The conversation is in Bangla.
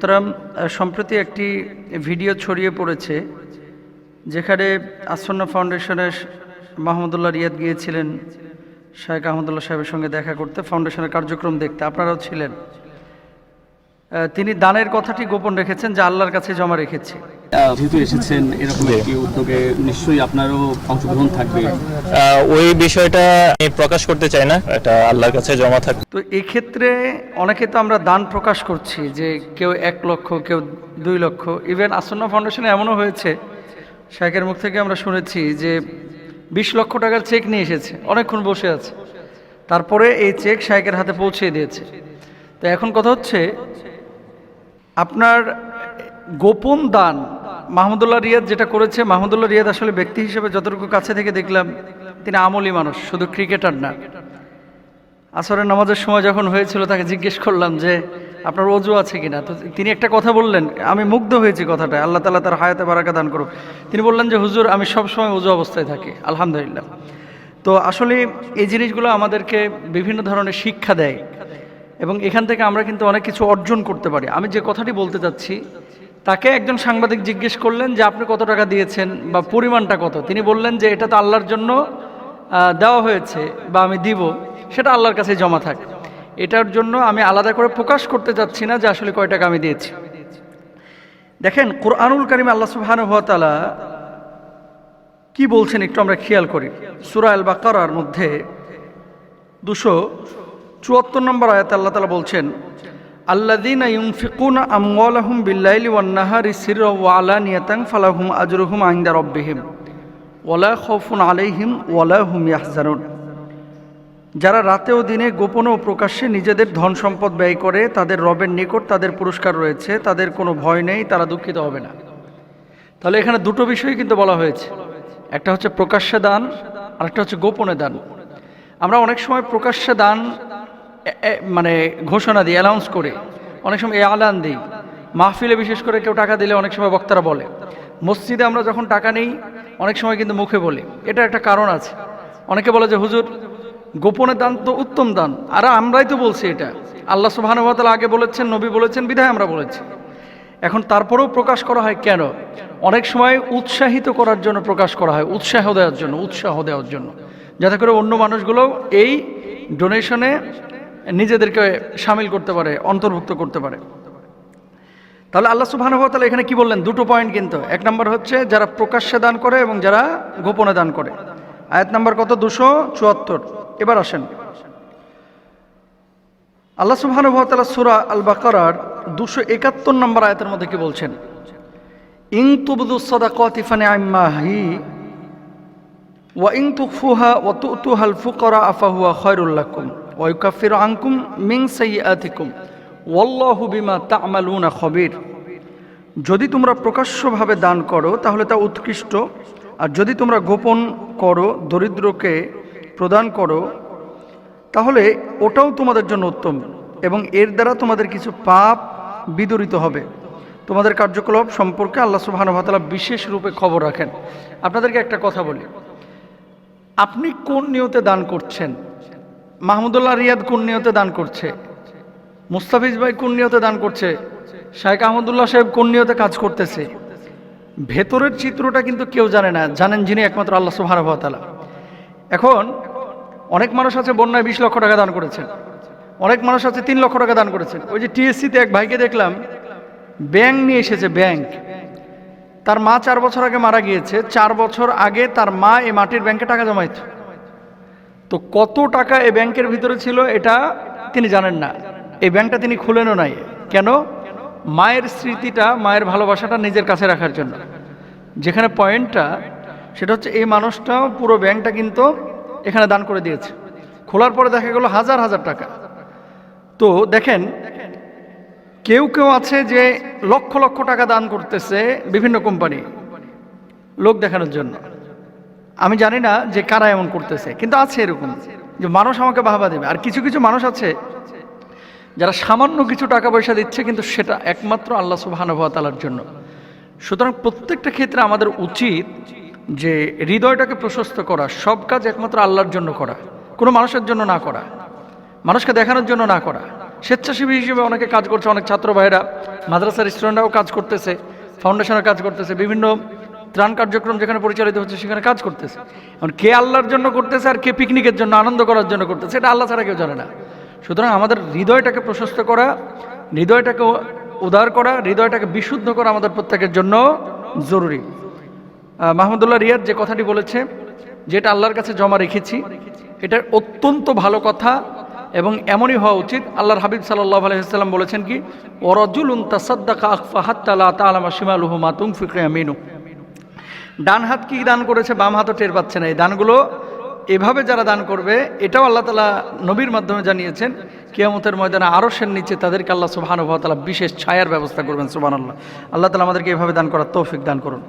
সুতরাং সম্প্রতি একটি ভিডিও ছড়িয়ে পড়েছে, যেখানে আসন্ন ফাউন্ডেশনের মাহমুদুল্লাহ রিয়াদ গিয়েছিলেন শাহেখ আহমদুল্লাহ সাহেবের সঙ্গে দেখা করতে, ফাউন্ডেশনের কার্যক্রম দেখতে। আপনারাও ছিলেন। তিনি দানের কথাটি গোপন রেখেছেন যা আল্লাহর কাছে জমা রেখেছি। যেহেতু এসেছেন এরকম একটি উদ্যোগে নিশ্চয়ই আপনারও অংশগ্রহণ থাকবে। ওই বিষয়টা আমি প্রকাশ করতে চাই না এটা আল্লাহর কাছে জমা থাক তো এক্ষেত্রে অনেকে তো আমরা দান প্রকাশ করছি যে কেউ এক লক্ষ কেউ দুই লক্ষ। ইভেন আসন্ন ফাউন্ডেশনে এমনও হয়েছে শাহেকের মুখ থেকে আমরা শুনেছি যে বিশ লক্ষ টাকার চেক নিয়ে এসেছে অনেকক্ষণ বসে আছে। তারপরে এই চেক শাহেকের হাতে পৌঁছে দিয়েছে। তো এখন কথা হচ্ছে আপনার গোপন দান মাহমুদুল্লাহ রিয়াদ যেটা করেছে, মাহমুদুল্লাহ রিয়াদ আসলে ব্যক্তি হিসেবে যতটুকু কাছে থেকে দেখলাম, তিনি আমলি মানুষ, শুধু ক্রিকেটার না। আসরের নামাজের সময় যখন হয়েছিল, তাকে জিজ্ঞেস করলাম যে, আপনার অজু আছে কিনা? তো তিনি একটা কথা বললেন, আমি মুগ্ধ হয়েছি কথাটা আল্লাহ তালা তার হায়াতে বারাকা দান করুক। তিনি বললেন যে, হুজুর, আমি সব সময় অজু অবস্থায় থাকি, আলহামদুলিল্লাহ। তো আসলে এই জিনিসগুলো আমাদেরকে বিভিন্ন ধরনের শিক্ষা দেয় এবং এখান থেকে আমরা কিন্তু অনেক কিছু অর্জন করতে পারি। আমি যে কথাটি বলতে চাচ্ছি তাকে একজন সাংবাদিক জিজ্ঞেস করলেন যে আপনি কত টাকা দিয়েছেন বা পরিমাণটা কত? তিনি বললেন যে এটা তো আল্লাহর জন্য দেওয়া হয়েছে বা আমি দিব, সেটা আল্লাহর কাছে জমা থাকে। এটার জন্য আমি আলাদা করে প্রকাশ করতে চাচ্ছি না যে আসলে কয় টাকা আমি দিয়েছি। দেখেন, কোরআনুল করিম আল্লাহ সুবহানুভাতালা কি বলছেন একটু আমরা খেয়াল করি। সুরা আল বাকারার মধ্যে দুশো চুয়াত্তর নম্বর আয়াত আল্লাহ তালা বলছেন আল্লাদিন ইউনফিকুন আমওয়ালাহুম বিল্লাইলি ওয়ান নাহারি সির ওয়ালা নিয়াতাং ফালাহুম আজরুহুম আইন্দা রব্বিহিম। ওয়ালা খৌফুন আলাইহিম ওয়ালা হুম ইয়াহজানুন। যারা রাতে ও দিনে গোপনে ও প্রকাশ্যে নিজেদের ধন সম্পদ ব্যয় করে, তাদের রবের নিকট তাদের পুরস্কার রয়েছে, তাদের কোনো ভয় নেই, তারা দুঃখিত হবে না। তাহলে এখানে দুটো বিষয় কিন্তু বলা হয়েছে। একটা হচ্ছে প্রকাশ্যে দান আর একটা হচ্ছে গোপনে দান। আমরা অনেক সময় প্রকাশ্যে দান মানে ঘোষণা দিই অ্যানাউন্স করে। অনেক সময় এ আলান দিই। মাহফিলে বিশেষ করে কেউ টাকা দিলে অনেক সময় বক্তারা বলে। মসজিদে আমরা যখন টাকা নেই, অনেক সময় কিন্তু মুখে বলি। এটা একটা কারণ আছে। অনেকে বলে যে, হুজুর, গোপনে দান তো উত্তম দান। আর আমরাই তো বলছি এটা। আল্লাহ সুবাহানুভাতাল আগে বলেছেন, নবী বলেছেন, বিধায় আমরা বলেছি। এখন তারপরেও প্রকাশ করা হয় কেন? অনেক সময় উৎসাহিত করার জন্য প্রকাশ করা হয়, উৎসাহ দেওয়ার জন্য, উৎসাহ দেওয়ার জন্য। যাতে করে অন্য মানুষগুলো এই ডোনেশনে নিজেদেরকে সামিল করতে পারে, অন্তর্ভুক্ত করতে পারে। তাহলে আল্লাহ সুবহানাহু এখানে কি বললেন? দুটো পয়েন্ট কিন্তু। এক নম্বর হচ্ছে, যারা প্রকাশ্যে দান করে এবং যারা গোপনে দান করে। আয়াত নাম্বার কত? দুশো চুয়াত্তর। এবার আসেন। আল্লাহ ওয়া তাআলা আল বাকারার দুশো একাত্তর নম্বর আয়াতের মধ্যে কি বলছেন? ইং তুবদু সাদাকাতি ফানিআম্মাহি ওয়া ইং তুখফুহা ওয়া তুতুহাল ফুকারা, আফাহুয়া খায়রুল লাকুম ওয়া ইউকাফিরু আনকুম মিন সাইয়্যাতিকুম। ওয়াল্লাহু বিমা তা'মালুনা খবীর। যদি তোমরা প্রকাশ্যভাবে দান করো, তাহলে তা উৎকৃষ্ট। আর যদি তোমরা গোপন করো, দরিদ্রকে প্রদান করো, তাহলে ওটাও তোমাদের জন্য উত্তম এবং এর দ্বারা তোমাদের কিছু পাপ বিদরিত হবে। তোমাদের কার্যকলাপ সম্পর্কে আল্লাহ সুবাহানুভাতালা বিশেষ রূপে খবর রাখেন। আপনাদেরকে একটা কথা বলি। আপনি কোন নিয়তে দান করছেন? মাহমুদুল্লাহ রিয়াদ কোন নিয়তে দান করছে? মুস্তাফিজ ভাই কোন নিয়তে দান করছে? শাহেখ আহমদুল্লাহ সাহেব কোন নিয়তে কাজ করতেছে? ভেতরের চিত্রটা কিন্তু কেউ জানে না। জানেন যিনি একমাত্র আল্লাহ সুবাহানুভাতালা এখন অনেক মানুষ আছে বন্যায় বিশ লক্ষ টাকা দান করেছেন। অনেক মানুষ আছে তিন লক্ষ টাকা দান করেছেন। ওই যে টিএসসিতে এক ভাইকে দেখলাম, ব্যাংক নিয়ে এসেছে, ব্যাংক। তার মা চার বছর আগে মারা গিয়েছে। চার বছর আগে তার মা এই মাটির ব্যাংকে টাকা জমাইত। তো কত টাকা এই ব্যাংকের ভিতরে ছিল এটা তিনি জানেন না। এই ব্যাংকটা তিনি খুলেনও নাই। কেন? মায়ের স্মৃতিটা, মায়ের ভালোবাসাটা নিজের কাছে রাখার জন্য। যেখানে পয়েন্টটা, সেটা হচ্ছে এই মানুষটাও পুরো ব্যাংকটা কিন্তু এখানে দান করে দিয়েছে। খোলার পরে দেখা গেল হাজার হাজার টাকা। তো দেখেন, কেউ কেউ আছে যে লক্ষ লক্ষ টাকা দান করতেছে বিভিন্ন কোম্পানি, লোক দেখানোর জন্য। আমি জানি না যে কারা এমন করতেছে, কিন্তু আছে এরকম যে মানুষ আমাকে বাহবা দেবে। আর কিছু কিছু মানুষ আছে যারা সামান্য কিছু টাকা পয়সা দিচ্ছে, কিন্তু সেটা একমাত্র আল্লাহ সুবাহানুভাতালার জন্য। সুতরাং প্রত্যেকটা ক্ষেত্রে আমাদের উচিত যে হৃদয়টাকে প্রশস্ত করা, সব কাজ একমাত্র আল্লাহর জন্য করা, কোনো মানুষের জন্য না করা, মানুষকে দেখানোর জন্য না করা। স্বেচ্ছাসেবী হিসেবে অনেকে কাজ করছে, অনেক ছাত্র ভাইরা মাদ্রাসার স্টুডেন্টরাও কাজ করতেছে ফাউন্ডেশনের কাজ করতেছে, বিভিন্ন ত্রাণ কার্যক্রম যেখানে পরিচালিত হচ্ছে, সেখানে কাজ করতেছে। এখন কে আল্লাহর জন্য করতেছে আর কে পিকনিকের জন্য আনন্দ করার জন্য করতেছে এটা আল্লাহ ছাড়া কেউ জানে না। সুতরাং আমাদের হৃদয়টাকে প্রশস্ত করা, হৃদয়টাকে উদার করা, হৃদয়টাকে বিশুদ্ধ করা আমাদের প্রত্যেকের জন্য জরুরি। মাহমুদুল্লাহ রিয়াদ যে কথাটি বলেছে, যেটা আল্লাহর কাছে জমা রেখেছি, এটা অত্যন্ত ভালো কথা এবং এমনই হওয়া উচিত। আল্লাহর হাবিব সাল্লাহ আলহিহাল্লাম বলেছেন কি ওরজুলুন তাসাদ্দাকা আখফা হাত্তালা তালামা শিমালুহু মা তুমফিকে আমিনু ডান হাত কি দান করেছে, বাম হাতও টের পাচ্ছে না। এই দানগুলো এভাবে যারা দান করবে, এটাও আল্লাহ তালা নবীর মাধ্যমে জানিয়েছেন, কিয়ামতের ময়দানে আরশের নিচে তাদেরকে আল্লাহ সুবাহানুভাতালা বিশেষ ছায়ার ব্যবস্থা করবেন সুবাহ আল্লাহ আল্লাহ তালা আমাদেরকে এভাবে দান করার তৌফিক দান করুন।